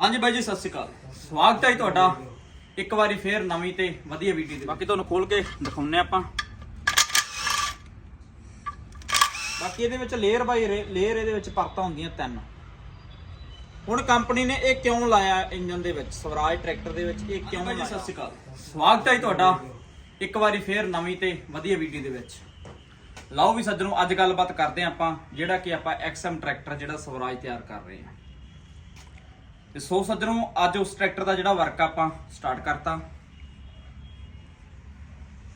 ਹਾਂਜੀ ਬਾਈ ਜੀ ਸਤਿ ਸ਼੍ਰੀ ਅਕਾਲ। ਸਵਾਗਤ ਹੈ ਜੀ ਤੁਹਾਡਾ। ਇੱਕ ਵਾਰੀ ਫੇਰ ਨਵੀਂ ਤੇ ਵਧੀਆ ਵੀਡੀਓ ਦੇ ਬਾਕੀ ਤੁਹਾਨੂੰ ਖੋਲ ਕੇ ਦਿਖਾਉਨੇ ਆਪਾਂ। ਬਾਕੀ ਇਹਦੇ ਵਿੱਚ ਲੇਅਰ ਬਾਈ ਲੇਅਰ ਇਹਦੇ ਵਿੱਚ ਪਰਤਾਂ ਹੁੰਦੀਆਂ ਤਿੰਨ। ਹੁਣ ਕੰਪਨੀ ਨੇ ਇਹ ਕਿਉਂ ਲਾਇਆ ਇੰਜਨ ਦੇ ਵਿੱਚ? ਸਵਰਾਜ ਟਰੈਕਟਰ ਦੇ ਵਿੱਚ ਇਹ ਕਿਉਂ ਲਾਇਆ? ਸਤਿ ਸ਼੍ਰੀ ਅਕਾਲ। ਸਵਾਗਤ ਹੈ ਜੀ ਤੁਹਾਡਾ। ਇੱਕ ਵਾਰੀ ਫੇਰ ਨਵੀਂ ਤੇ ਵਧੀਆ ਵੀਡੀਓ ਦੇ ਵਿੱਚ। ਲਓ ਵੀ ਸੱਜਣੋ ਅੱਜ ਗੱਲਬਾਤ ਕਰਦੇ ਆਪਾਂ ਜਿਹੜਾ ਕਿ ਆਪਾਂ ਐਕਸਐਮ ਟਰੈਕਟਰ ਜਿਹੜਾ ਸਵਰਾਜ ਤਿਆਰ ਕਰ ਰਹੇ ਹਾਂ। ਤੇ ਸੋ ਸੱਜਣੋ, ਅੱਜ ਉਸ ਟਰੈਕਟਰ ਦਾ ਜਿਹੜਾ ਵਰਕ ਆਪਾਂ ਸਟਾਰਟ ਕਰਤਾ।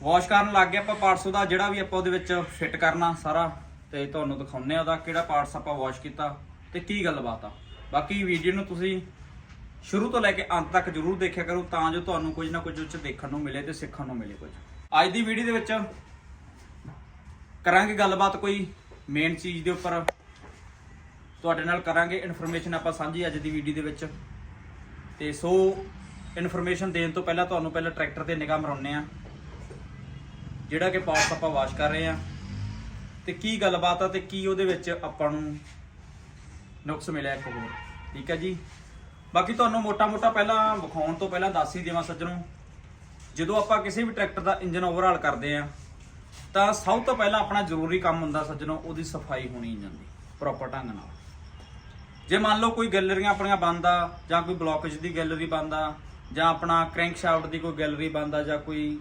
ਵਾਸ਼ ਕਰਨ ਲੱਗ ਗਏ ਆਪਾਂ ਪਾਰਟਸ ਉਹਦਾ, ਜਿਹੜਾ ਵੀ ਆਪਾਂ ਉਹਦੇ ਵਿੱਚ ਫਿੱਟ ਕਰਨਾ ਸਾਰਾ, ਤੇ ਤੁਹਾਨੂੰ ਦਿਖਾਉਂਦੇ ਆ ਉਹਦਾ ਕਿਹੜਾ ਪਾਰਟਸ ਆਪਾਂ ਵਾਸ਼ ਕੀਤਾ ਤੇ ਕੀ ਗੱਲਬਾਤ ਆ। ਬਾਕੀ ਵੀਡੀਓ ਨੂੰ ਤੁਸੀਂ ਸ਼ੁਰੂ ਤੋਂ ਲੈ ਕੇ ਅੰਤ ਤੱਕ ਜਰੂਰ ਦੇਖਿਆ ਕਰੋ, ਤਾਂ ਜੋ ਤੁਹਾਨੂੰ ਕੁਝ ਨਾ ਕੁਝ ਉੱਚ ਦੇਖਣ ਨੂੰ ਮਿਲੇ ਤੇ ਸਿੱਖਣ ਨੂੰ ਮਿਲੇ ਕੁਝ। ਅੱਜ ਦੀ ਵੀਡੀਓ ਦੇ ਵਿੱਚ ਕਰਾਂਗੇ ਗੱਲਬਾਤ ਕੋਈ ਮੇਨ ਚੀਜ਼ ਦੇ ਉੱਪਰ। ਤੁਹਾਡੇ ਨਾਲ ਕਰਾਂਗੇ ਇਨਫੋਰਮੇਸ਼ਨ ਆਪਾਂ ਸਾਂਝੀ ਅੱਜ ਦੀ ਵੀਡੀਓ ਦੇ ਵਿੱਚ। ਤੇ ਸੋ ਇਨਫੋਰਮੇਸ਼ਨ ਦੇਣ ਤੋਂ ਪਹਿਲਾਂ ਤੁਹਾਨੂੰ ਪਹਿਲਾਂ ਟਰੈਕਟਰ ਤੇ ਨਿਗਾਹ ਮਰਾਉਨੇ ਆ ਜਿਹੜਾ ਕਿ ਪਾਰਟਸ ਆਪਾਂ ਵਾਸ਼ ਕਰ ਰਹੇ ਆ ਤੇ ਕੀ ਗੱਲਬਾਤ ਆ ਤੇ ਕੀ ਉਹਦੇ ਵਿੱਚ ਆਪਾਂ ਨੂੰ ਨੁਕਸ ਮਿਲਿਆ ਇੱਕ ਹੋਰ। ਠੀਕ ਹੈ ਜੀ? ਬਾਕੀ ਤੁਹਾਨੂੰ ਮੋਟਾ-ਮੋਟਾ ਪਹਿਲਾਂ ਵਿਖਾਉਣ ਤੋਂ ਪਹਿਲਾਂ ਦੱਸ ਹੀ ਦੇਵਾਂ ਸੱਜਣੋ। ਜਦੋਂ ਆਪਾਂ ਕਿਸੇ ਵੀ ਟਰੈਕਟਰ ਦਾ ਇੰਜਨ ਓਵਰਹਾਲ ਕਰਦੇ ਆ ਤਾਂ ਸਭ ਤੋਂ ਪਹਿਲਾਂ ਆਪਣਾ ਜ਼ਰੂਰੀ ਕੰਮ ਹੁੰਦਾ ਸੱਜਣੋ, ਉਹਦੀ ਸਫ਼ਾਈ ਹੋਣੀ ਇੰਜਨ ਦੀ ਪ੍ਰੋਪਰ ਢੰਗ ਨਾਲ। ਜੇ ਮੰਨ ਲਓ ਕੋਈ ਗੈਲਰੀਆਂ ਆਪਣੀਆਂ ਬੰਦ ਆ, ਜਾਂ ਕੋਈ ਬਲੌਕੇਜ ਦੀ ਗੈਲਰੀ ਬੰਦ ਆ, ਜਾਂ ਆਪਣਾ ਕ੍ਰੈਂਕ ਸ਼ਾਫਟ ਦੀ ਕੋਈ ਗੈਲਰੀ ਬੰਦ ਆ, ਜਾਂ ਕੋਈ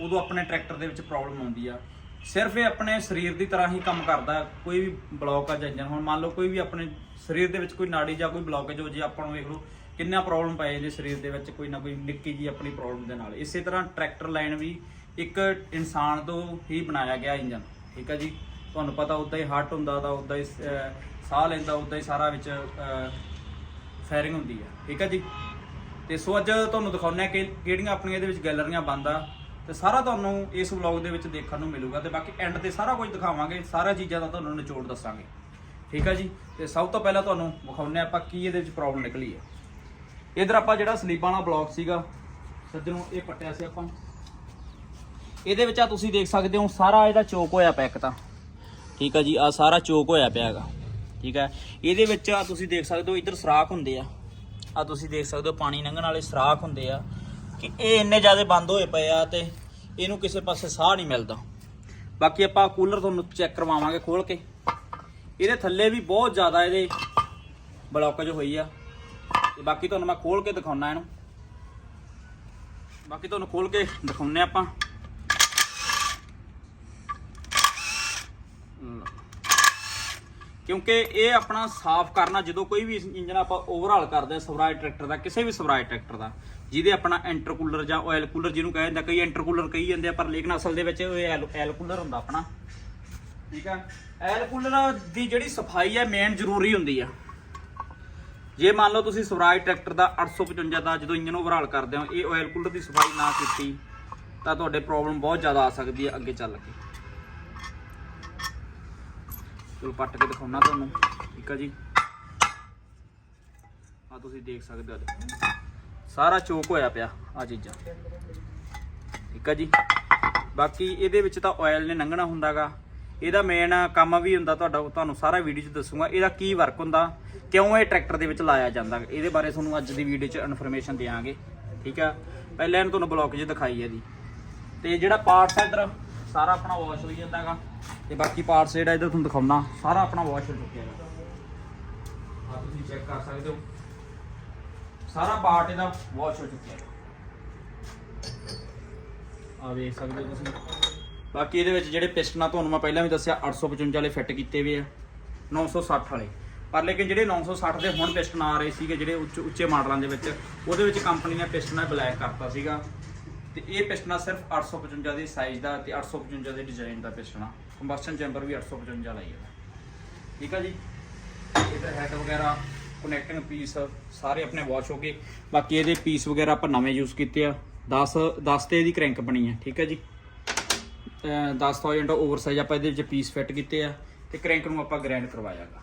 ਉਦੋਂ ਆਪਣੇ ਟਰੈਕਟਰ ਦੇ ਵਿੱਚ ਪ੍ਰੋਬਲਮ ਆਉਂਦੀ ਆ। ਸਿਰਫ ਇਹ ਆਪਣੇ ਸਰੀਰ ਦੀ ਤਰ੍ਹਾਂ ਹੀ ਕੰਮ ਕਰਦਾ, ਕੋਈ ਵੀ ਬਲੌਕ ਆ ਜਾਂ ਇੰਜਨ ਹੁਣ ਮੰਨ ਲਓ ਕੋਈ ਵੀ ਆਪਣੇ ਸਰੀਰ ਦੇ ਵਿੱਚ ਕੋਈ ਨਾੜੀ ਜਾਂ ਕੋਈ ਬਲੌਕੇਜ ਹੋ ਜੇ, ਆਪਾਂ ਨੂੰ ਵੇਖ ਲਓ ਕਿੰਨਾ ਪ੍ਰੋਬਲਮ ਪਏ ਜੇ ਸਰੀਰ ਦੇ ਵਿੱਚ, ਕੋਈ ਨਾ ਕੋਈ ਨਿੱਕੀ ਜੀ ਆਪਣੀ ਪ੍ਰੋਬਲਮ ਦੇ ਨਾਲ। ਇਸੇ ਤਰ੍ਹਾਂ ਟਰੈਕਟਰ ਲਾਈਨ ਵੀ ਇੱਕ ਇਨਸਾਨ ਤੋਂ ਹੀ ਬਣਾਇਆ ਗਿਆ ਇੰਜਨ ਠੀਕ ਆ ਜੀ? ਤੁਹਾਨੂੰ ਪਤਾ ਉਦਾਂ ਹੀ ਹਾਰਟ ਹੁੰਦਾ ਤਾਂ ਉਦਾਂ ਹੀ ਸਾਹ ਲੈਂਦਾ ਉਦਾਂ ਹੀ ਸਾਰਾ ਵਿੱਚ ਫਾਇਰਿੰਗ ਹੁੰਦੀ ਹੈ ਠੀਕ ਹੈ ਜੀ? ਤੇ ਸੋ ਅੱਜ ਤੁਹਾਨੂੰ ਦਿਖਾਉਂਦੇ ਆ ਕਿ ਕਿਹੜੀਆਂ ਆਪਣੀਆਂ ਇਹਦੇ ਵਿੱਚ ਗੈਲਰੀਆਂ ਬੰਦ ਆ ਤੇ ਸਾਰਾ ਤੁਹਾਨੂੰ ਇਸ ਵਲੌਗ ਦੇ ਵਿੱਚ ਦੇਖਣ ਨੂੰ ਮਿਲੂਗਾ, ਤੇ ਬਾਕੀ ਐਂਡ ਤੇ ਸਾਰਾ ਕੁਝ ਦਿਖਾਵਾਂਗੇ, ਸਾਰਾ ਚੀਜ਼ਾਂ ਦਾ ਤੁਹਾਨੂੰ ਨਿਚੋੜ ਦੱਸਾਂਗੇ। ਠੀਕ ਆ ਜੀ? ਤੇ ਸਭ ਤੋਂ ਪਹਿਲਾਂ ਤੁਹਾਨੂੰ ਵਿਖਾਉਂਦੇ ਆ ਆਪਾਂ ਕੀ ਇਹਦੇ ਵਿੱਚ ਪ੍ਰੋਬਲਮ ਨਿਕਲੀ ਹੈ ਇਧਰ ਆਪਾਂ ਜਿਹੜਾ ਸਲੀਬਾਂ ਵਾਲਾ ਬਲੌਕ ਸੀਗਾ, ਸੱਜਣੋਂ, ਇਹ ਪੱਟਿਆ ਸੀ ਆਪਾਂ। ਇਹਦੇ ਵਿੱਚ ਆ ਤੁਸੀਂ ਦੇਖ ਸਕਦੇ ਹੋ, ਸਾਰਾ ਇਹਦਾ ਚੋਕ ਹੋਇਆ ਪਿਆ ਇੱਕ ਤਾਂ। ਠੀਕ ਆ ਜੀ? ਆ ਸਾਰਾ ਚੋਕ ਹੋਇਆ ਪਿਆ ਹੈਗਾ। ਠੀਕ ਹੈ? ਇਹਦੇ ਵਿੱਚ ਆ ਤੁਸੀਂ ਦੇਖ ਸਕਦੇ ਹੋ ਇੱਧਰ ਸਰਾਖ ਹੁੰਦੇ ਆ। ਆ ਤੁਸੀਂ ਦੇਖ ਸਕਦੇ ਹੋ ਪਾਣੀ ਲੰਘਣ ਵਾਲੇ ਸਰਾਖ ਹੁੰਦੇ ਆ ਕਿ ਇਹ ਇੰਨੇ ਜ਼ਿਆਦਾ ਬੰਦ ਹੋਏ ਪਏ ਆ ਤੇ ਇਹਨੂੰ ਕਿਸੇ ਪਾਸੇ ਸਾਹ ਨਹੀਂ ਮਿਲਦਾ। ਬਾਕੀ ਆਪਾਂ ਕੂਲਰ ਤੁਹਾਨੂੰ ਚੈੱਕ ਕਰਵਾਵਾਂਗੇ ਖੋਲ ਕੇ। ਇਹਦੇ ਥੱਲੇ ਵੀ ਬਹੁਤ ਜ਼ਿਆਦਾ ਇਹਦੇ ਬਲੌਕੇਜ ਹੋਈ ਆ। ਤੇ ਬਾਕੀ ਤੁਹਾਨੂੰ ਮੈਂ ਖੋਲ ਕੇ ਦਿਖਾਉਣਾ ਇਹਨੂੰ। ਬਾਕੀ ਤੁਹਾਨੂੰ ਖੋਲ ਕੇ ਦਿਖਾਉਨੇ ਆਪਾਂ। ਕਿਉਂਕਿ ਇਹ ਆਪਣਾ ਸਾਫ਼ ਕਰਨਾ, ਜਦੋਂ ਕੋਈ ਵੀ ਇੰਜਨ ਆਪਾਂ ਓਵਰਹਾਲ ਕਰਦੇ ਆ ਸਵਰਾਜ ਟਰੈਕਟਰ ਦਾ, ਕਿਸੇ ਵੀ ਸਵਰਾਜ ਟਰੈਕਟਰ ਦਾ, ਜਿਹਦੇ ਆਪਣਾ ਇੰਟਰਕੂਲਰ ਜਾਂ ਆਇਲ ਕੂਲਰ ਜਿਹਨੂੰ ਕਹਿੰਦੇ ਜਾਂਦਾ, ਕਈ ਇੰਟਰਕੂਲਰ ਕਹੀ ਜਾਂਦੇ ਆ, ਪਰ ਲੇਕਿਨ ਅਸਲ ਦੇ ਵਿੱਚ ਇਹ ਆਇਲ ਕੂਲਰ ਹੁੰਦਾ ਆਪਣਾ। ਠੀਕ ਆ? ਆਇਲ ਕੂਲਰ ਦੀ ਜਿਹੜੀ ਸਫ਼ਾਈ ਹੈ ਮੇਨ ਜ਼ਰੂਰੀ ਹੁੰਦੀ ਆ। ਜੇ ਮੰਨ ਲਓ ਤੁਸੀਂ ਸਵਰਾਜ ਟਰੈਕਟਰ ਦਾ 855 ਦਾ ਜਦੋਂ ਇੰਜਨ ਓਵਰਹਾਲ ਕਰਦੇ ਹੋ, ਇਹ ਆਇਲ ਕੂਲਰ ਦੀ ਸਫ਼ਾਈ ਨਾ ਕੀਤੀ, ਤਾਂ ਤੁਹਾਡੇ ਪ੍ਰੋਬਲਮ ਬਹੁਤ ਜ਼ਿਆਦਾ ਆ ਸਕਦੀ ਹੈ ਅੱਗੇ ਚੱਲ ਕੇ। ਚਲੋ ਪੱਟ ਕੇ ਦਿਖਾਉਣਾ ਤੁਹਾਨੂੰ। ਠੀਕ ਆ ਜੀ। ਆ ਤੁਸੀਂ ਦੇਖ ਸਕਦੇ ਹੋ। ਸਾਰਾ ਚੋਕ ਹੋਇਆ ਪਿਆ ਆ ਚੀਜ਼ਾਂ। ਠੀਕ ਆ ਜੀ। ਬਾਕੀ ਇਹਦੇ ਵਿੱਚ ਤਾਂ ਆਇਲ ਨੇ ਲੰਘਣਾ ਹੁੰਦਾਗਾ। ਇਹਦਾ ਮੇਨ ਕੰਮ ਵੀ ਹੁੰਦਾ ਤੁਹਾਡਾ ਤੁਹਾਨੂੰ ਸਾਰਾ ਵੀਡੀਓ 'ਚ ਦੱਸੂਗਾ। ਇਹਦਾ ਕੀ ਵਰਕ ਹੁੰਦਾ, ਕਿਉਂ ਇਹ ਟਰੈਕਟਰ ਦੇ ਵਿੱਚ ਲਾਇਆ ਜਾਂਦਾ, ਇਹਦੇ ਬਾਰੇ ਤੁਹਾਨੂੰ ਅੱਜ ਦੀ ਵੀਡੀਓ 'ਚ ਇਨਫੋਰਮੇਸ਼ਨ ਦਿਆਂਗੇ। ਠੀਕ ਆ। ਪਹਿਲਾਂ ਇਹਨੂੰ ਤੁਹਾਨੂੰ ਬਲੌਕ 'ਚ ਦਿਖਾਈ ਹੈ ਜੀ। ਤੇ ਜਿਹੜਾ ਪਾਰਟਸ ਹੈ ਇਧਰ ਸਾਰਾ ਆਪਣਾ ਵਾਸ਼ ਹੋਈ ਜਾਂਦਾਗਾ ਤੇ ਬਾਕੀ ਪਾਰਟਸ ਜਿਹੜਾ ਇਧਰ ਤੁਹਾਨੂੰ ਦਿਖਾਉਣਾ, ਸਾਰਾ ਆਪਣਾ ਵਾਸ਼ ਹੋ ਚੁੱਕਿਆ ਹੈ ਆ ਤੁਸੀਂ ਚੈੱਕ ਕਰ ਸਕਦੇ ਹੋ। ਸਾਰਾ ਪਾਰਟ ਇਹਦਾ ਵਾਸ਼ ਹੋ ਚੁੱਕਿਆ ਹੈ ਆ ਵੇਖ ਸਕਦੇ ਹੋ ਤੁਸੀਂ। ਬਾਕੀ ਇਹਦੇ ਵਿੱਚ ਜਿਹੜੇ ਪਿਸਟਨਾਂ ਤੁਹਾਨੂੰ ਮੈਂ ਪਹਿਲਾਂ ਵੀ ਦੱਸਿਆ 855 ਵਾਲੇ ਫਿੱਟ ਕੀਤੇ ਹੋਏ ਆ 960 ਵਾਲੇ। ਪਰ ਲੇਕਿਨ ਜਿਹੜੇ 960 ਦੇ ਹੁਣ ਪਿਸਟਨ ਆ ਰਹੇ ਸੀਗੇ, ਜਿਹੜੇ ਉੱਚ ਉੱਚੇ ਮਾਡਲਾਂ ਦੇ ਵਿੱਚ, ਉਹਦੇ ਵਿੱਚ ਕੰਪਨੀ ਨੇ ਪਿਸਟਨਾਂ ਬਲੈਕ ਕਰਤਾ ਸੀਗਾ। ਤੇ ਇਹ ਪਿਸਟਨਾ ਸਿਰਫ 855 ਦੇ ਸਾਈਜ਼ ਦਾ ਤੇ 855 ਦੇ ਡਿਜ਼ਾਈਨ ਦਾ ਪਿਸਟਨਾ ਕੰਬਸਟਨ ਚੈਂਬਰ ਵੀ 855 ਵਾਲਾ ਹੀ ਹੈ। ਠੀਕ ਆ ਜੀ? ਇਹਦਾ ਹੈਡ ਵਗੈਰਾ ਕਨੈਕਟਿੰਗ ਪੀਸ ਸਾਰੇ ਆਪਣੇ ਵਾਸ਼ ਹੋ ਗਏ। ਬਾਕੀ ਇਹਦੇ ਪੀਸ ਵਗੈਰਾ ਆਪਾਂ ਨਵੇਂ ਯੂਜ਼ ਕੀਤੇ ਆ। 10 10 ਤੇ ਇਹਦੀ ਕ੍ਰੈਂਕ ਬਣੀ ਹੈ ਠੀਕ ਹੈ ਜੀ? 10000 ਓਵਰਸਾਈਜ਼ ਆਪਾਂ ਇਹਦੇ ਵਿੱਚ ਪੀਸ ਫਿੱਟ ਕੀਤੇ ਆ। ਤੇ ਕ੍ਰੈਂਕ ਨੂੰ ਆਪਾਂ ਗ੍ਰੈਂਡ ਕਰਵਾਇਆਗਾ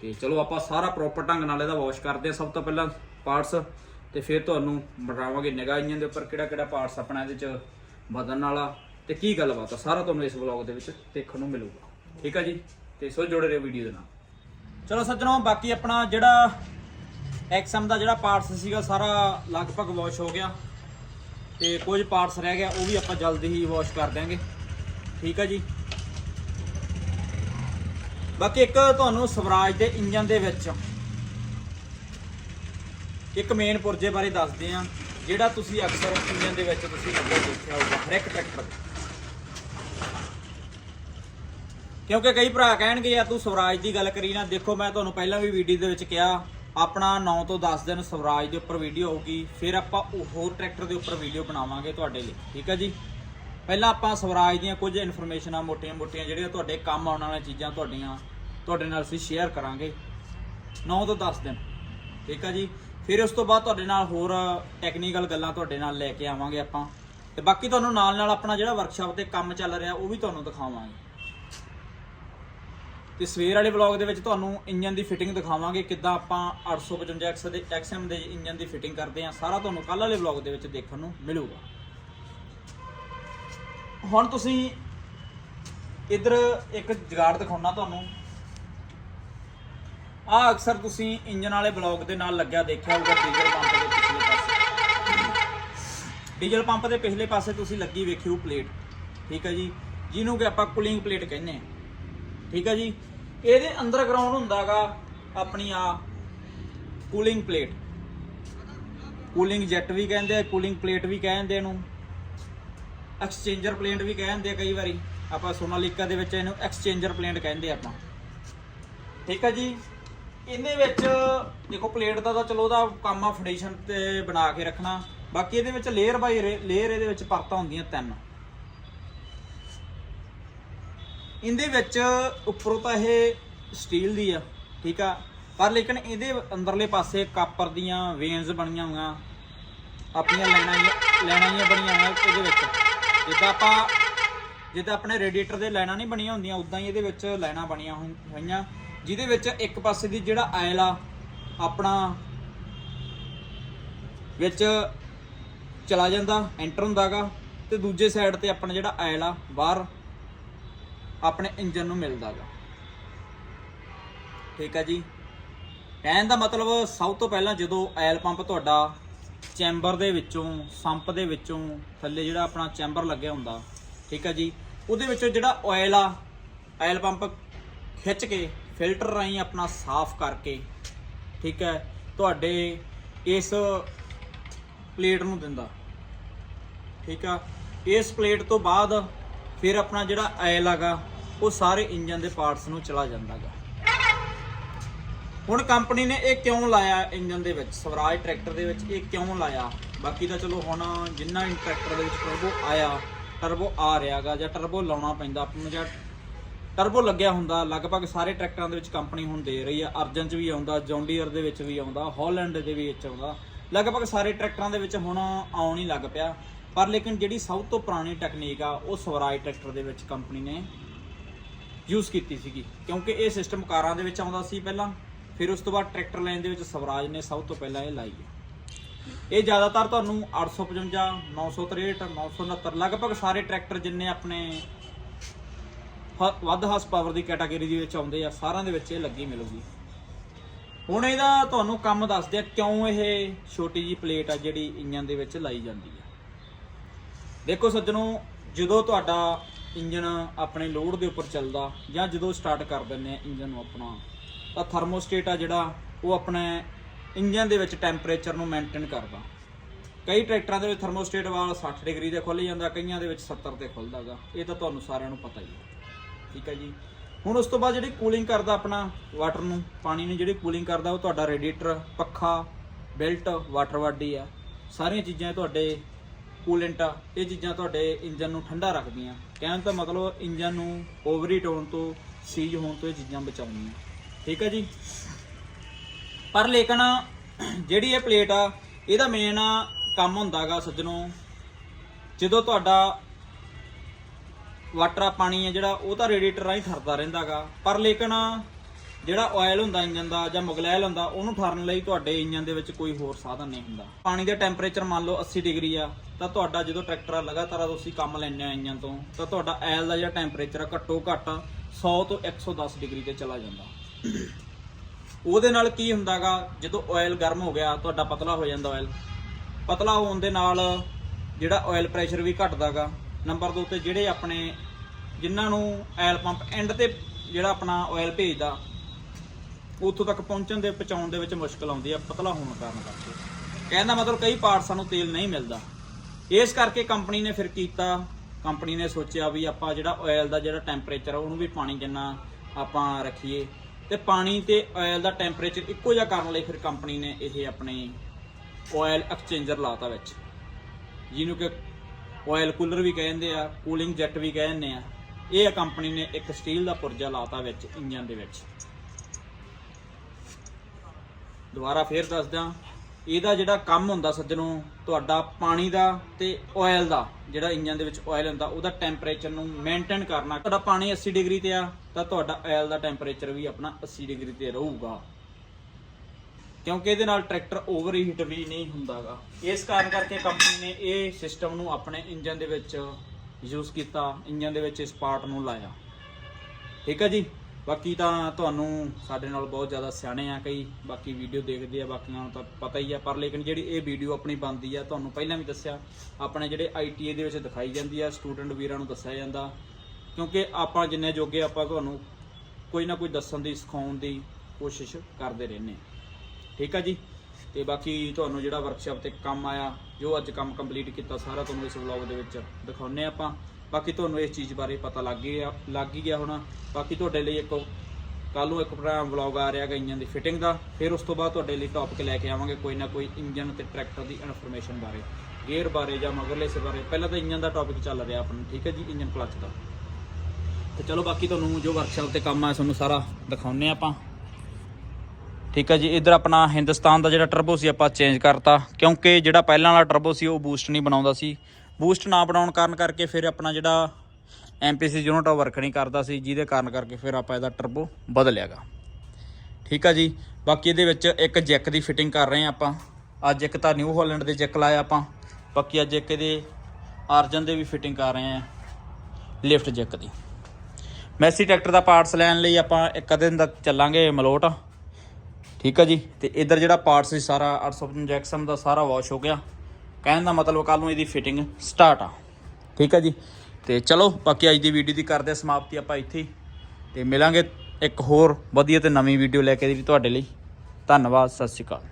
ਤੇ ਚਲੋ ਆਪਾਂ ਸਾਰਾ ਪ੍ਰੋਪਰ ਢੰਗ ਨਾਲ ਇਹਦਾ ਵਾਸ਼ ਕਰਦੇ ਆ। ਸਭ ਤੋਂ ਪਹਿਲਾਂ ਪਾਰਟਸ ਤੇ ਫਿਰ ਤੁਹਾਨੂੰ ਬਣਾਵਾਂਗੇ ਨਿਗਾਹ ਇੰਜਨ ਦੇ ਉੱਪਰ ਕਿਹੜਾ ਕਿਹੜਾ ਪਾਰਟਸ ਆਪਣਾ ਇਹਦੇ ਚ ਬਦਲਣ ਵਾਲਾ। ਤੇ ਕੀ ਗੱਲਬਾਤ ਆ? ਸਾਰਾ ਤੁਹਾਨੂੰ ਇਸ ਵਲੌਗ ਦੇ ਵਿੱਚ ਦੇਖਣ ਨੂੰ ਮਿਲੂਗਾ। ਠੀਕ ਆ ਜੀ? ਤੇ ਸੋ ਜੁੜੇ ਰਹੋ ਵੀਡੀਓ ਦੇ ਨਾਲ। ਚਲੋ ਸੱਜਣੋ, ਬਾਕੀ ਆਪਣਾ ਜਿਹੜਾ ਐਕਸਐਮ ਦਾ ਜਿਹੜਾ ਪਾਰਟਸ ਸੀਗਾ, ਸਾਰਾ ਲਗਭਗ ਵਾਸ਼ ਹੋ ਗਿਆ। ਤੇ ਕੁਝ ਪਾਰਟਸ ਰਹਿ ਗਿਆ, ਉਹ ਵੀ ਆਪਾਂ ਜਲਦੀ ਹੀ ਵਾਸ਼ ਕਰ ਦਿਆਂਗੇ। ਠੀਕ ਆ ਜੀ? ਬਾਕੀ ਇੱਕ ਤੁਹਾਨੂੰ ਸਵਰਾਜ ਦੇ ਇੰਜਨ ਦੇ ਵਿੱਚ ਇੱਕ ਮੇਨ ਪੁਰਜੇ ਬਾਰੇ ਦੱਸਦੇ ਆ ਜਿਹੜਾ ਤੁਸੀਂ ਅਕਸਰ ਇੰਜਨ ਦੇ ਵਿੱਚ ਤੁਸੀਂ ਲੱਗੇ ਦੇਖਿਆ ਹੋਊਗਾ, ਹਰ ਇੱਕ ਟਰੈਕਟਰ ਕਿਉਂਕਿ ਕਈ ਭਰਾ ਕਹਿਣਗੇ, ਯਾਰ ਤੂੰ ਸਵਰਾਜ ਦੀ ਗੱਲ ਕਰੀ ਨਾ, ਦੇਖੋ ਮੈਂ ਤੁਹਾਨੂੰ ਪਹਿਲਾਂ ਵੀ ਵੀਡੀਓ ਦੇ ਵਿੱਚ ਕਿਹਾ, ਆਪਣਾ 9 ਤੋਂ 10 ਦਿਨ ਸਵਰਾਜ ਦੇ ਉੱਪਰ ਵੀਡੀਓ ਹੋਊਗੀ ਫਿਰ ਆਪਾਂ ਉਹ ਹੋਰ ਟਰੈਕਟਰ ਦੇ ਉੱਪਰ ਵੀਡੀਓ ਬਣਾਵਾਂਗੇ ਤੁਹਾਡੇ ਲਈ, ਠੀਕ ਹੈ ਜੀ? ਪਹਿਲਾਂ ਆਪਾਂ ਸਵਰਾਜ ਦੀਆਂ ਕੁਝ ਇਨਫੋਰਮੇਸ਼ਨਾਂ ਮੋਟੀਆਂ-ਮੋਟੀਆਂ ਜਿਹੜੀਆਂ ਤੁਹਾਡੇ ਕੰਮ ਆਉਣ ਵਾਲੀਆਂ ਚੀਜ਼ਾਂ ਤੁਹਾਡੀਆਂ, ਤੁਹਾਡੇ ਨਾਲ ਅਸੀਂ ਸ਼ੇਅਰ ਕਰਾਂਗੇ 9 ਤੋਂ 10 ਦਿਨ, ਠੀਕ ਆ ਜੀ? ਫਿਰ ਉਸ ਤੋਂ ਬਾਅਦ ਤੁਹਾਡੇ ਨਾਲ ਹੋਰ ਟੈਕਨੀਕਲ ਗੱਲਾਂ ਤੁਹਾਡੇ ਨਾਲ ਲੈ ਕੇ ਆਵਾਂਗੇ ਆਪਾਂ। ਤੇ ਬਾਕੀ ਤੁਹਾਨੂੰ ਨਾਲ ਨਾਲ ਆਪਣਾ ਜਿਹੜਾ ਵਰਕਸ਼ਾਪ ਤੇ ਕੰਮ ਚੱਲ ਰਿਹਾ, ਉਹ ਵੀ ਤੁਹਾਨੂੰ ਦਿਖਾਵਾਂਗੇ। ਤੇ ਸਵੇਰ ਵਾਲੇ ਵਲੌਗ ਦੇ ਵਿੱਚ ਤੁਹਾਨੂੰ ਇੰਜਨ ਦੀ ਫਿਟਿੰਗ ਦਿਖਾਵਾਂਗੇ, ਕਿੱਦਾਂ ਆਪਾਂ 855 ਐਕਸ ਦੇ XM ਦੇ ਇੰਜਨ ਦੀ ਫਿਟਿੰਗ ਕਰਦੇ ਆ ਸਾਰਾ ਤੁਹਾਨੂੰ ਕੱਲ ਵਾਲੇ ਵਲੌਗ ਦੇ ਵਿੱਚ ਦੇਖਣ ਨੂੰ ਮਿਲੂਗਾ। ਹੁਣ ਤੁਸੀਂ ਇਧਰ ਇੱਕ ਜਗਾੜ ਦਿਖਾਉਣਾ ਤੁਹਾਨੂੰ। ਆ ਅਕਸਰ ਤੁਸੀਂ ਇੰਜਨ ਵਾਲੇ ਬਲੌਗ ਦੇ ਨਾਲ ਲੱਗਿਆ ਦੇਖਿਆ ਹੋਊਗਾ ਡੀਜ਼ਲ ਪੰਪ ਦੇ ਪਿਛਲੇ ਪਾਸੇ। ਡੀਜ਼ਲ ਪੰਪ ਦੇ ਪਿਛਲੇ ਪਾਸੇ ਤੁਸੀਂ ਲੱਗੀ ਵੇਖਿਓ ਪਲੇਟ ਠੀਕ ਹੈ ਜੀ? ਜਿਹਨੂੰ ਕਿ ਆਪਾਂ ਕੂਲਿੰਗ ਪਲੇਟ ਕਹਿੰਦੇ ਆ ਠੀਕ ਹੈ ਜੀ? ਇਹਦੇ ਅੰਡਰਗਰਾਉਂਡ ਹੁੰਦਾਗਾ ਆਪਣੀ ਆ ਕੂਲਿੰਗ ਪਲੇਟ ਕੂਲਿੰਗ ਜੈਟ ਵੀ ਕਹਿੰਦੇ ਆ ਕੂਲਿੰਗ ਪਲੇਟ ਵੀ ਕਹਿੰਦੇ ਇਹਨੂੰ। ਐਕਸਚੇਂਜਰ ਪਲੇਟ ਵੀ ਕਹਿੰਦੇ ਆ ਕਈ ਵਾਰੀ। ਆਪਾਂ ਸੋਨਾਲੀਕਾ ਦੇ ਵਿੱਚ ਇਹਨੂੰ ਐਕਸਚੇਂਜਰ ਪਲੇਟ ਕਹਿੰਦੇ ਆਪਾਂ। ਠੀਕ ਹੈ ਜੀ? ਇਹਦੇ ਵਿੱਚ ਦੇਖੋ ਪਲੇਟ ਦਾ ਤਾਂ ਚਲੋ ਉਹਦਾ ਕੰਮ ਆ ਫਾਊਂਡੇਸ਼ਨ ਤੇ ਬਣਾ ਕੇ ਰੱਖਣਾ। ਬਾਕੀ ਇਹਦੇ ਵਿੱਚ ਲੇਅਰ ਬਾਈ ਲੇਅਰ ਇਹਦੇ ਵਿੱਚ ਪਰਤਾਂ ਹੁੰਦੀਆਂ ਤਿੰਨ। ਇਹਦੇ ਵਿੱਚ ਉੱਪਰੋਂ ਤਾਂ ਇਹ ਸਟੀਲ ਦੀ ਆ, ਠੀਕ ਆ। ਪਰ ਲੇਕਿਨ ਇਹਦੇ ਅੰਦਰਲੇ ਪਾਸੇ ਕਾਪਰ ਦੀਆਂ ਵੇਨਸ ਬਣੀਆਂ ਹੋਈਆਂ। ਆਪਣੀਆਂ ਲਾਈਨਾਂ ਲਾਈਨਾਂ ਬਣੀਆਂ ਹੋਈਆਂ ਇਹਦੇ ਵਿੱਚ। ਜਿੱਦਾਂ ਆਪਾਂ ਜਿੱਦਾਂ ਆਪਣੇ ਰੇਡੀਏਟਰ ਦੇ ਲਾਈਨਾਂ ਨਹੀਂ ਬਣੀਆਂ ਹੁੰਦੀਆਂ, ਉਦਾਂ ਹੀ ਇਹਦੇ ਵਿੱਚ ਲਾਈਨਾਂ ਬਣੀਆਂ ਹੋਈਆਂ। ਜਿਹਦੇ ਵਿੱਚ ਇੱਕ ਪਾਸੇ ਦੀ ਜਿਹੜਾ ਆਇਲ ਆ, ਆਪਣਾ ਵਿੱਚ ਚਲਾ ਜਾਂਦਾ ਐਂਟਰ ਹੁੰਦਾਗਾ ਤੇ ਦੂਜੇ ਸਾਈਡ ਤੇ ਆਪਣਾ ਜਿਹੜਾ ਆਇਲ ਆ, ਬਾਹਰ ਆਪਣੇ ਇੰਜਨ ਨੂੰ ਮਿਲਦਾਗਾ ਠੀਕ ਆ ਜੀ? ਕਹਿਣ ਦਾ ਮਤਲਬ ਸਭ ਤੋਂ ਪਹਿਲਾਂ ਜਦੋਂ ਆਇਲ ਪੰਪ ਤੁਹਾਡਾ ਚੈਂਬਰ ਦੇ ਵਿੱਚੋਂ ਸੰਪ ਦੇ ਵਿੱਚੋਂ ਥੱਲੇ ਜਿਹੜਾ ਆਪਣਾ ਚੈਂਬਰ ਲੱਗਿਆ ਹੁੰਦਾ, ਠੀਕ ਆ ਜੀ? ਉਹਦੇ ਵਿੱਚੋਂ ਜਿਹੜਾ ਆਇਲ ਆ, ਆਇਲ ਪੰਪ ਖਿੱਚ ਕੇ ਫਿਲਟਰ ਰਾਹੀਂ ਆਪਣਾ ਸਾਫ਼ ਕਰਕੇ, ਠੀਕ ਹੈ, ਤੁਹਾਡੇ ਇਸ ਪਲੇਟ ਨੂੰ ਦਿੰਦਾ। ਠੀਕ ਆ, ਇਸ ਪਲੇਟ ਤੋਂ ਬਾਅਦ ਫਿਰ ਆਪਣਾ ਜਿਹੜਾ ਆਇਲ ਹੈਗਾ, ਉਹ ਸਾਰੇ ਇੰਜਨ ਦੇ ਪਾਰਟਸ ਨੂੰ ਚਲਾ ਜਾਂਦਾਗਾ ਹੁਣ ਕੰਪਨੀ ਨੇ ਇਹ ਕਿਉਂ ਲਾਇਆ ਇੰਜਨ ਦੇ ਵਿੱਚ? ਸਵਰਾਜ ਟਰੈਕਟਰ ਦੇ ਵਿੱਚ ਇਹ ਕਿਉਂ ਲਾਇਆ? ਬਾਕੀ ਤਾਂ ਚਲੋ ਹੁਣ ਜਿੰਨਾ ਵੀ ਟਰੈਕਟਰ ਦੇ ਵਿੱਚ ਟਰਬੋ ਆਇਆ ਟਰਬੋ ਆ ਰਿਹਾਗਾ ਜਾਂ ਟਰਬੋ ਲਾਉਣਾ ਪੈਂਦਾ, ਆਪਾਂ ਨੂੰ ਜਾਂ ਟਰਬੋ ਲੱਗਿਆ ਹੁੰਦਾ, ਲਗਭਗ ਸਾਰੇ ਟਰੈਕਟਰਾਂ ਦੇ ਵਿੱਚ ਕੰਪਨੀ ਹੁਣ ਦੇ ਰਹੀ ਆ। ਅਰਜਨ ਚ ਵੀ ਆਉਂਦਾ ਜੌਂਡੀਅਰ ਦੇ ਵਿੱਚ ਵੀ ਆਉਂਦਾ ਹਾਲੈਂਡ ਦੇ ਵਿੱਚ ਆਉਂਦਾ। ਲਗਭਗ ਸਾਰੇ ਟਰੈਕਟਰਾਂ ਦੇ ਵਿੱਚ ਹੁਣ ਆਉਣ ਹੀ ਲੱਗ ਪਿਆ। ਪਰ ਲੇਕਿਨ ਜਿਹੜੀ ਸਭ ਤੋਂ ਪੁਰਾਣੀ ਟੈਕਨੀਕ ਆ, ਉਹ ਸਵਰਾਜ ਟਰੈਕਟਰ ਦੇ ਵਿੱਚ ਕੰਪਨੀ ਨੇ ਯੂਜ਼ ਕੀਤੀ ਸੀਗੀ। ਕਿਉਂਕਿ ਇਹ ਸਿਸਟਮ ਕਾਰਾਂ ਦੇ ਵਿੱਚ ਆਉਂਦਾ ਸੀ ਪਹਿਲਾਂ, ਫਿਰ ਉਸ ਤੋਂ ਬਾਅਦ ਟਰੈਕਟਰ ਲਾਈਨ ਦੇ ਵਿੱਚ ਸਵਰਾਜ ਨੇ ਸਭ ਤੋਂ ਪਹਿਲਾਂ ਇਹ ਲਾਈ ਹੈ ਇਹ ਜ਼ਿਆਦਾਤਰ ਤੁਹਾਨੂੰ 855 963 969 ਲਗਭਗ ਸਾਰੇ ਟਰੈਕਟਰ ਜਿੰਨੇ ਆਪਣੇ ਵੱਧ ਹਾਸ ਪਾਵਰ ਦੀ ਕੈਟਾਗਰੀ ਦੇ ਵਿੱਚ ਆਉਂਦੇ ਆ, ਸਾਰਿਆਂ ਦੇ ਵਿੱਚ ਇਹ ਲੱਗੀ ਮਿਲੂਗੀ। ਹੁਣ ਇਹਦਾ ਤੁਹਾਨੂੰ ਕੰਮ ਦੱਸਦੇ ਆ, ਕਿਉਂ ਇਹ ਛੋਟੀ ਜੀ ਪਲੇਟ ਆ ਜਿਹੜੀ ਇੰਜਨ ਦੇ ਵਿੱਚ ਲਾਈ ਜਾਂਦੀ ਆ। ਦੇਖੋ ਸੱਜਣੋ, ਜਦੋਂ ਤੁਹਾਡਾ ਇੰਜਨ ਆਪਣੇ ਲੋਡ ਦੇ ਉੱਪਰ ਚੱਲਦਾ ਜਾਂ ਜਦੋਂ ਸਟਾਰਟ ਕਰ ਦਿੰਦੇ ਆ ਇੰਜਨ ਨੂੰ ਆਪਣਾ, ਤਾਂ ਥਰਮੋਸਟੇਟ ਆ ਜਿਹੜਾ, ਉਹ ਆਪਣੇ ਇੰਜਨ ਦੇ ਵਿੱਚ ਟੈਂਪਰੇਚਰ ਨੂੰ ਮੇਨਟੇਨ ਕਰਦਾ। ਕਈ ਟਰੈਕਟਰਾਂ ਦੇ ਵਿੱਚ ਥਰਮੋਸਟੇਟ ਵਾਲ 60 ਡਿਗਰੀ ਤੇ ਖੁੱਲ ਜਾਂਦਾ, ਕਈਆਂ ਦੇ ਵਿੱਚ 70 ਤੇ ਖੁੱਲਦਾਗਾ ਇਹ ਤਾਂ ਤੁਹਾਨੂੰ ਸਾਰਿਆਂ ਨੂੰ ਪਤਾ ਹੀ ਹੈ ਠੀਕ ਹੈ ਜੀ। ਹੁਣ ਉਸ ਤੋਂ ਬਾਅਦ ਜਿਹੜੀ ਕੂਲਿੰਗ ਕਰਦਾ ਆਪਣਾ ਵਾਟਰ ਨੂੰ, ਪਾਣੀ ਨੂੰ ਜਿਹੜੀ ਕੂਲਿੰਗ ਕਰਦਾ, ਉਹ ਤੁਹਾਡਾ ਰੇਡੀਏਟਰ ਪੱਖਾ ਬੈਲਟ ਵਾਟਰ ਵਾਡੀ ਆ। ਸਾਰੀਆਂ ਚੀਜ਼ਾਂ ਤੁਹਾਡੇ ਕੂਲੈਂਟ ਆ। ਇਹ ਚੀਜ਼ਾਂ ਤੁਹਾਡੇ ਇੰਜਨ ਨੂੰ ਠੰਡਾ ਰੱਖਦੀਆਂ। ਕਹਿਣ ਦਾ ਮਤਲਬ ਇੰਜਨ ਨੂੰ ਓਵਰਹੀਟ ਹੋਣ ਤੋਂ ਸੀਜ ਹੋਣ ਤੋਂ ਇਹ ਚੀਜ਼ਾਂ ਬਚਾਉਂਦੀਆਂ ਠੀਕ ਹੈ ਜੀ। ਪਰ ਲੇਕਿਨ ਜਿਹੜੀ ਇਹ ਪਲੇਟ ਆ, ਇਹਦਾ ਮੇਨ ਕੰਮ ਹੁੰਦਾਗਾ ਸੱਜਣੋ, ਜਦੋਂ ਤੁਹਾਡਾ ਵਾਟਰ ਆ ਪਾਣੀ ਹੈ ਜਿਹੜਾ, ਉਹ ਤਾਂ ਰੇਡੀਏਟਰ ਰਾਹੀਂ ਠਰਦਾ ਰਹਿੰਦਾਗਾ। ਪਰ ਲੇਕਿਨ ਜਿਹੜਾ ਆਇਲ ਹੁੰਦਾ ਇੰਜਨ ਦਾ ਜਾਂ ਮੁਗਲੈਲ ਹੁੰਦਾ, ਉਹਨੂੰ ਠਰਨ ਲਈ ਤੁਹਾਡੇ ਇੰਜਨ ਦੇ ਵਿੱਚ ਕੋਈ ਹੋਰ ਸਾਧਨ ਨਹੀਂ ਹੁੰਦਾ। ਪਾਣੀ ਦਾ ਟੈਂਪਰੇਚਰ ਮੰਨ ਲਓ 80 ਡਿਗਰੀ ਆ, ਤਾਂ ਤੁਹਾਡਾ ਜਦੋਂ ਟਰੈਕਟਰ ਲਗਾਤਾਰ ਤੁਸੀਂ ਕੰਮ ਲੈਣੇ ਆ ਇੰਜਨ ਤੋਂ, ਤਾਂ ਤੁਹਾਡਾ ਆਇਲ ਦਾ ਜਿਹੜਾ ਟੈਂਪਰੇਚਰ ਆ, ਘੱਟੋ ਘੱਟ 100 ਤੋਂ 110 ਡਿਗਰੀ ਤੇ ਚਲਾ ਜਾਂਦਾ। ਉਹਦੇ ਨਾਲ ਕੀ ਹੁੰਦਾਗਾ, ਜਦੋਂ ਆਇਲ ਗਰਮ ਹੋ ਗਿਆ, ਤੁਹਾਡਾ ਪਤਲਾ ਹੋ ਜਾਂਦਾ ਆਇਲ ਪਤਲਾ ਹੋਣ ਦੇ ਨਾਲ ਜਿਹੜਾ ਆਇਲ ਪ੍ਰੈਸ਼ਰ ਵੀ ਘਟਦਾਗਾ। ਨੰਬਰ 2 ਤੇ ਜਿਹੜੇ ਆਪਣੇ ਜਿਨ੍ਹਾਂ ਨੂੰ ਆਇਲ ਪੰਪ ਐਂਡ ਤੇ ਜਿਹੜਾ ਆਪਣਾ ਆਇਲ ਭੇਜਦਾ, ਉੱਥੋਂ ਤੱਕ ਪਹੁੰਚਣ ਦੇ, ਪਹੁੰਚਾਉਣ ਦੇ ਵਿੱਚ ਮੁਸ਼ਕਲ ਆਉਂਦੀ ਆ, ਪਤਲਾ ਹੋਣ ਕਾਰਨ ਕਰਕੇ। ਕਹਿੰਦਾ ਮਤਲਬ ਕਈ ਪਾਰਟਸਾਂ ਨੂੰ ਤੇਲ ਨਹੀਂ ਮਿਲਦਾ। ਇਸ ਕਰਕੇ ਕੰਪਨੀ ਨੇ ਫਿਰ ਕੀਤਾ, ਕੰਪਨੀ ਨੇ ਸੋਚਿਆ ਵੀ ਆਪਾਂ ਜਿਹੜਾ ਆਇਲ ਦਾ ਜਿਹੜਾ ਟੈਂਪਰੇਚਰ ਆ, ਉਹਨੂੰ ਵੀ ਪਾਣੀ ਜਿੰਨਾ ਆਪਾਂ ਰੱਖੀਏ। ਤੇ ਪਾਣੀ ਤੇ ਆਇਲ ਦਾ ਟੈਂਪਰੇਚਰ ਇੱਕੋ ਜਿਹਾ ਕਰਨ ਲਈ ਫਿਰ ਕੰਪਨੀ ਨੇ ਇਹ ਆਪਣੇ ਆਇਲ ਐਕਸਚੇਂਜਰ ਲਾਤਾ ਵਿੱਚ। ਜਿਹਨੂੰ ਕਿ ਆਇਲ ਕੂਲਰ ਵੀ ਕਹਿੰਦੇ ਆ ਕੂਲਿੰਗ ਜੈਟ ਵੀ ਕਹਿੰਦੇ ਆ। ਇਹ ਕੰਪਨੀ ਨੇ ਇੱਕ ਸਟੀਲ ਦਾ ਪੁਰਜਾ ਲਾਤਾ ਵਿੱਚ ਇੰਜਨ ਦੇ ਵਿੱਚ। ਦੁਬਾਰਾ ਫੇਰ ਦੱਸਦਾ, ਇਹਦਾ ਜਿਹੜਾ ਕੰਮ ਹੁੰਦਾ ਸੱਜਣੋ, ਤੁਹਾਡਾ ਪਾਣੀ ਦਾ ਤੇ ਆਇਲ ਦਾ, ਜਿਹੜਾ ਇੰਜਨ ਦੇ ਵਿੱਚ ਆਇਲ ਹੁੰਦਾ, ਉਹਦਾ ਟੈਂਪਰੇਚਰ ਨੂੰ ਮੇਨਟੇਨ ਕਰਨਾ। ਤੁਹਾਡਾ ਪਾਣੀ 80 ਡਿਗਰੀ ਤੇ ਆ, ਤਾਂ ਤੁਹਾਡਾ ਆਇਲ ਦਾ ਟੈਂਪਰੇਚਰ ਵੀ ਆਪਣਾ 80 ਡਿਗਰੀ ਤੇ ਰਹੂਗਾ। ਕਿਉਂਕਿ ਇਹਦੇ ਨਾਲ ਟਰੈਕਟਰ ਓਵਰ ਹੀਟ ਵੀ ਨਹੀਂ ਹੁੰਦਾਗਾ। ਇਸ ਕਾਰਨ ਕਰਕੇ ਕੰਪਨੀ ਨੇ ਇਹ ਸਿਸਟਮ ਨੂੰ ਆਪਣੇ ਇੰਜਨ ਦੇ ਵਿੱਚ ਯੂਜ਼ ਕੀਤਾ ਇੰਜਨ ਦੇ ਵਿੱਚ ਇਸ ਪਾਰਟ ਨੂੰ ਲਾਇਆ। ਠੀਕ ਹੈ ਜੀ? ਬਾਕੀ ਤਾਂ ਤੁਹਾਨੂੰ ਸਾਡੇ ਨਾਲ ਬਹੁਤ ਜ਼ਿਆਦਾ ਸਿਆਣੇ ਆ ਕਈ, ਬਾਕੀ ਵੀਡੀਓ ਦੇਖਦੇ ਆ, ਬਾਕੀਆਂ ਨੂੰ ਤਾਂ ਪਤਾ ਹੀ ਆ, ਪਰ ਲੇਕਿਨ ਜਿਹੜੀ ਇਹ ਵੀਡੀਓ ਆਪਣੀ ਬਣਦੀ ਆ, ਤੁਹਾਨੂੰ ਪਹਿਲਾਂ ਵੀ ਦੱਸਿਆ, ਆਪਣੇ ਜਿਹੜੇ ਆਈਟੀਏ ਦੇ ਵਿੱਚ ਦਿਖਾਈ ਜਾਂਦੀ ਆ ਸਟੂਡੈਂਟ ਵੀਰਾਂ ਨੂੰ ਦੱਸਿਆ ਜਾਂਦਾ। ਕਿਉਂਕਿ ਆਪਾਂ ਜਿੰਨੇ ਜੋਗੇ ਆਪਾਂ ਤੁਹਾਨੂੰ ਕੋਈ ਨਾ ਕੋਈ ਦੱਸਣ ਦੀ, ਸਿਖਾਉਣ ਦੀ ਕੋਸ਼ਿਸ਼ ਕਰਦੇ ਰਹਿੰਦੇ ਹਾਂ ਠੀਕ ਆ ਜੀ? ਤੇ ਬਾਕੀ ਤੁਹਾਨੂੰ ਜਿਹੜਾ ਵਰਕਸ਼ਾਪ ਤੇ ਕੰਮ ਆਇਆ, ਜੋ ਅੱਜ ਕੰਮ ਕੰਪਲੀਟ ਕੀਤਾ ਸਾਰਾ ਤੁਹਾਨੂੰ ਇਸ ਵਲੌਗ ਦੇ ਵਿੱਚ ਦਿਖਾਉਨੇ ਆਪਾਂ। ਬਾਕੀ ਤੁਹਾਨੂੰ ਇਸ ਚੀਜ਼ ਬਾਰੇ ਪਤਾ ਲੱਗ ਗਿਆ, ਲੱਗ ਹੀ ਗਿਆ ਹੋਣਾ। ਬਾਕੀ ਤੁਹਾਡੇ ਲਈ ਇੱਕ ਕੱਲ ਨੂੰ ਇੱਕ ਪ੍ਰੋਗਰਾਮ ਵਲੌਗ ਆ ਰਿਹਾ ਇੰਜਨ ਦੀ ਫਿਟਿੰਗ ਦਾ। ਫਿਰ ਉਸ ਤੋਂ ਬਾਅਦ ਤੁਹਾਡੇ ਲਈ ਟੌਪਿਕ ਲੈ ਕੇ ਆਵਾਂਗੇ ਕੋਈ ਨਾ ਕੋਈ ਇੰਜਨ ਤੇ ਟਰੈਕਟਰ ਦੀ ਇਨਫੋਰਮੇਸ਼ਨ ਬਾਰੇ ਗੇਅਰ ਬਾਰੇ ਜਾਂ ਮਗਰਲੇ ਸੇ ਬਾਰੇ। ਪਹਿਲਾਂ ਤਾਂ ਇੰਜਨ ਦਾ ਟੌਪਿਕ ਚੱਲ ਰਿਹਾ ਆਪਣਾ ਠੀਕ ਹੈ ਜੀ? ਇੰਜਨ ਕਲਚ ਦਾ। ਤੇ ਚਲੋ ਬਾਕੀ ਤੁਹਾਨੂੰ ਜੋ ਵਰਕਸ਼ਾਪ ਤੇ ਕੰਮ ਆ ਤੁਹਾਨੂੰ ਸਾਰਾ ਦਿਖਾਉਨੇ ਆਪਾਂ। ਠੀਕ ਹੈ ਜੀ, ਇਧਰ ਆਪਣਾ ਹਿੰਦੁਸਤਾਨ ਦਾ ਜਿਹੜਾ ਟਰਬੋ ਸੀ ਆਪਾਂ ਚੇਂਜ ਕਰਤਾ, ਕਿਉਂਕਿ ਜਿਹੜਾ ਪਹਿਲਾਂ ਵਾਲਾ ਟਰਬੋ ਸੀ, ਉਹ ਬੂਸਟ ਨਹੀਂ ਬਣਾਉਂਦਾ ਸੀ। ਬੂਸਟ ਨਾ ਬਣਾਉਣ ਕਾਰਨ ਕਰਕੇ ਫਿਰ ਆਪਣਾ ਜਿਹੜਾ ਐਮਪੀਸੀ ਯੂਨਿਟ ਉਹ ਵਰਕ ਨਹੀਂ ਕਰਦਾ ਸੀ, ਜਿਹਦੇ ਕਾਰਨ ਕਰਕੇ ਫਿਰ ਆਪਾਂ ਇਹਦਾ ਟਰਬੋ ਬਦਲਿਆਗਾ। ਠੀਕ ਆ ਜੀ, ਬਾਕੀ ਇਹਦੇ ਵਿੱਚ ਇੱਕ ਜੈਕ ਦੀ ਫਿਟਿੰਗ ਕਰ ਰਹੇ ਆ ਆਪਾਂ। ਅੱਜ ਇੱਕ ਤਾਂ ਨਿਊ ਹਾਲੈਂਡ ਦੇ ਜੈਕ ਲਾਇਆ ਆਪਾਂ। ਬਾਕੀ ਅੱਜ ਇੱਕ ਇਹਦੇ ਆਰਜਨ ਦੇ ਵੀ ਫਿਟਿੰਗ ਕਰ ਰਹੇ ਆ ਲਿਫਟ ਜੈਕ ਦੀ। ਮੈਸੀ ਟਰੈਕਟਰ ਦਾ ਪਾਰਟਸ ਲੈਣ ਲਈ ਆਪਾਂ ਇੱਕ ਅੱਧੇ ਦਿਨ ਤੱਕ ਚੱਲਾਂਗੇ ਮਲੋਟ। ਠੀਕ ਆ ਜੀ? ਤੇ ਇਧਰ ਜਿਹੜਾ ਪਾਰਟਸ ਸੀ ਸਾਰਾ 855 ਐਕਸਐਮ ਦਾ ਸਾਰਾ ਵਾਸ਼ ਹੋ ਗਿਆ। ਕਹਿਣ ਦਾ ਮਤਲਬ ਕੱਲ ਨੂੰ ਇਹਦੀ ਫਿਟਿੰਗ ਸਟਾਰਟ ਆ। ਠੀਕ ਆ ਜੀ? ਤੇ ਚਲੋ, ਬਾਕੀ ਅੱਜ ਦੀ ਵੀਡੀਓ ਦੀ ਕਰਦੇ ਹਾਂ ਸਮਾਪਤੀ ਆਪਾਂ ਇੱਥੇ ਹੀ। ਤੇ ਮਿਲਾਂਗੇ ਇੱਕ ਹੋਰ ਵਧੀਆ ਤੇ ਨਵੀਂ ਵੀਡੀਓ ਲੈ ਕੇ ਜੀ ਤੁਹਾਡੇ ਲਈ। ਧੰਨਵਾਦ, ਸਤਿ ਸ਼੍ਰੀ ਅਕਾਲ।